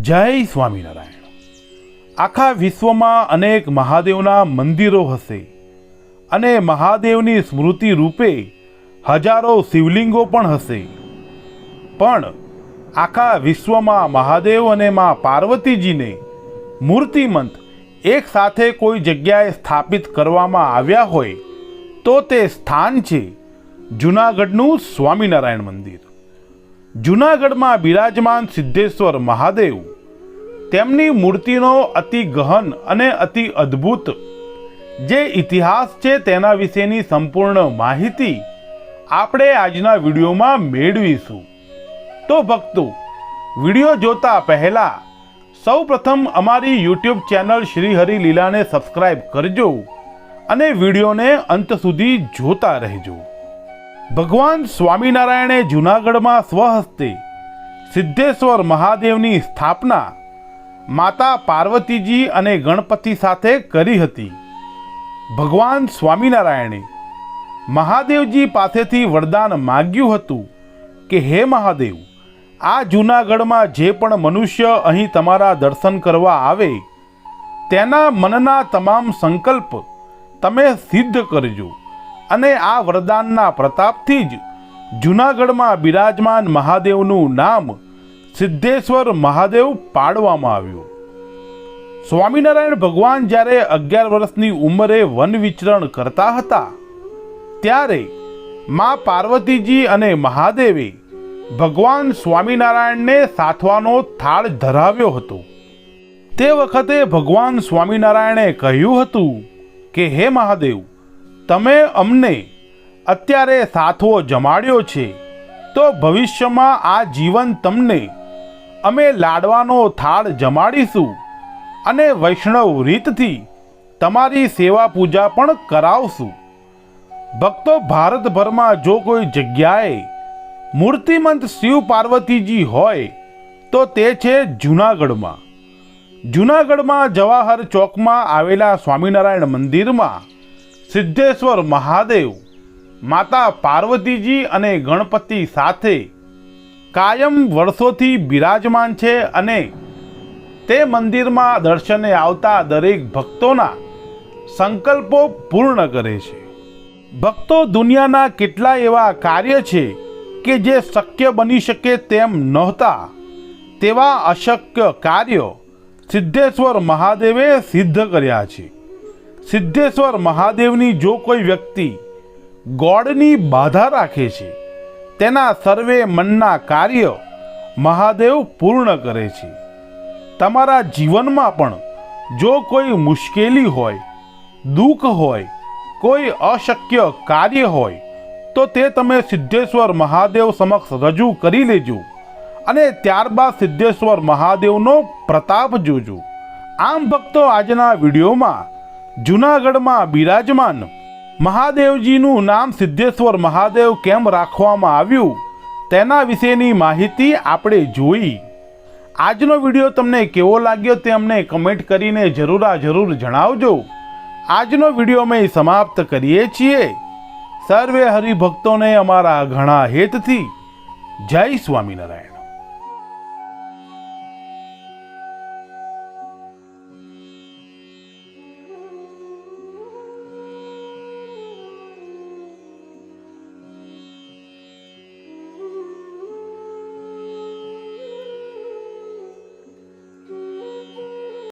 જય સ્વામિનારાયણ. આખા વિશ્વમાં અનેક મહાદેવના મંદિરો હશે અને મહાદેવની સ્મૃતિ રૂપે હજારો શિવલિંગો પણ હશે. પણ આખા વિશ્વમાં મહાદેવ અને મા પાર્વતીજીને મૂર્તિમંત એક સાથે કોઈ જગ્યાએ સ્થાપિત કરવામાં આવ્યા હોય તો તે સ્થાન છે જૂનાગઢનું સ્વામિનારાયણ મંદિર. જૂનાગઢમાં બિરાજમાન સિદ્ધેશ્વર મહાદેવ. તેમની મૂર્તિનો અતિ ગહન અને અતિ અદ્ભુત જે ઇતિહાસ છે તેના વિશેની સંપૂર્ણ માહિતી આપણે આજના વિડીયોમાં મેળવીશું. તો ભક્તો, વીડિયો જોતા પહેલા સૌ પ્રથમ અમારી યુટ્યુબ ચેનલ શ્રી લીલાને સબસ્ક્રાઈબ કરજો અને વિડીયોને અંત સુધી જોતા રહેજો. ભગવાન સ્વામિનારાયણે જૂનાગઢમાં સ્વહસ્તે સિદ્ધેશ્વર મહાદેવની સ્થાપના માતા પાર્વતીજી અને ગણપતિ સાથે કરી હતી. ભગવાન સ્વામિનારાયણે મહાદેવજી પાસેથી વરદાન માગ્યું હતું કે, હે મહાદેવ, આ જૂનાગઢમાં જે પણ મનુષ્ય અહીં તમારા દર્શન કરવા આવે, તેના મનના તમામ સંકલ્પ તમે સિદ્ધ કરજો. અને આ વરદાનના પ્રતાપથી જ જૂનાગઢમાં બિરાજમાન મહાદેવનું નામ સિદ્ધેશ્વર મહાદેવ પાડવામાં આવ્યું. સ્વામિનારાયણ ભગવાન જ્યારે અગિયાર વર્ષની ઉંમરે વન વિચરણ કરતા હતા, ત્યારે મા પાર્વતીજી અને મહાદેવે ભગવાન સ્વામિનારાયણને સાથવાનો થાળ ધરાવ્યો હતો. તે વખતે ભગવાન સ્વામિનારાયણે કહ્યું હતું કે, હે મહાદેવ તમે અમને અત્યારે સાથવો જમાડ્યો છે, તો ભવિષ્યમાં આ જીવન તમને અમે લાડવાનો થાળ જમાડીશું અને વૈષ્ણવ રીતથી તમારી સેવા પૂજા પણ કરાવશું. ભક્તો ભારતભરમાં જો કોઈ જગ્યાએ મૂર્તિમંત શિવ પાર્વતીજી હોય, તો તે છે જૂનાગઢમાં. જૂનાગઢમાં જવાહર ચોકમાં આવેલા સ્વામિનારાયણ મંદિરમાં સિદ્ધેશ્વર મહાદેવ, માતા પાર્વતીજી અને ગણપતિ સાથે કાયમ વર્ષોથી બિરાજમાન છે અને તે મંદિરમાં દર્શને આવતા દરેક ભક્તોના સંકલ્પો પૂર્ણ કરે છે. ભક્તો દુનિયાના કેટલા એવા કાર્ય છે કે જે શક્ય બની શકે તેમ નહોતા, તેવા અશક્ય કાર્યો સિદ્ધેશ્વર મહાદેવે સિદ્ધ કર્યા છે. સિદ્ધેશ્વર મહાદેવની જો કોઈ વ્યક્તિ ગોળની બાધા રાખે છે, તેના સર્વે મનના કાર્ય મહાદેવ પૂર્ણ કરે છે. તમારા જીવનમાં પણ જો કોઈ મુશ્કેલી હોય, દુઃખ હોય, કોઈ અશક્ય કાર્ય હોય, તો તે તમે સિદ્ધેશ્વર મહાદેવ સમક્ષ રજૂ કરી લેજો અને ત્યારબાદ સિદ્ધેશ્વર મહાદેવનો પ્રતાપ જોજો. આમ ભક્તો, આજના વિડીયોમાં જૂનાગઢમાં બિરાજમાન મહાદેવજીનું નામ સિદ્ધેશ્વર મહાદેવ કેમ રાખવામાં આવ્યું, તેના વિશેની માહિતી આપણે જોઈ. આજનો વીડિયો તમને કેવો લાગ્યો તે અમને કમેન્ટ કરીને જરૂર જરૂર જણાવજો. આજનો વીડિયો અમે સમાપ્ત કરીએ છીએ. સર્વે હરિભક્તોને અમારા ઘણા હેતથી. જય સ્વામિનારાયણ.